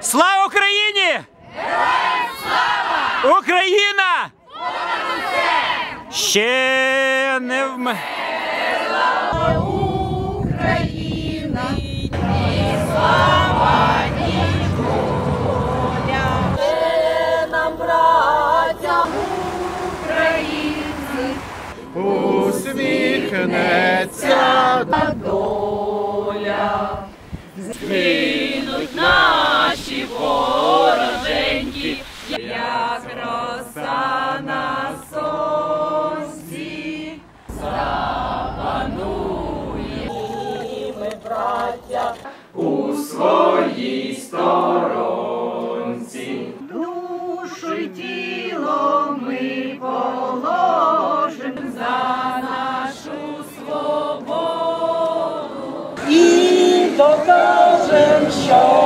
Слава Україні! слава! Україна! Ще не вм... нам, браття, українці, усміхнеться доля. Згинуть Вороженьки, як роса на сонці, запанує ми, браття, у своїй сторонці. Душу й тіло ми положим за нашу свободу. І докажем, що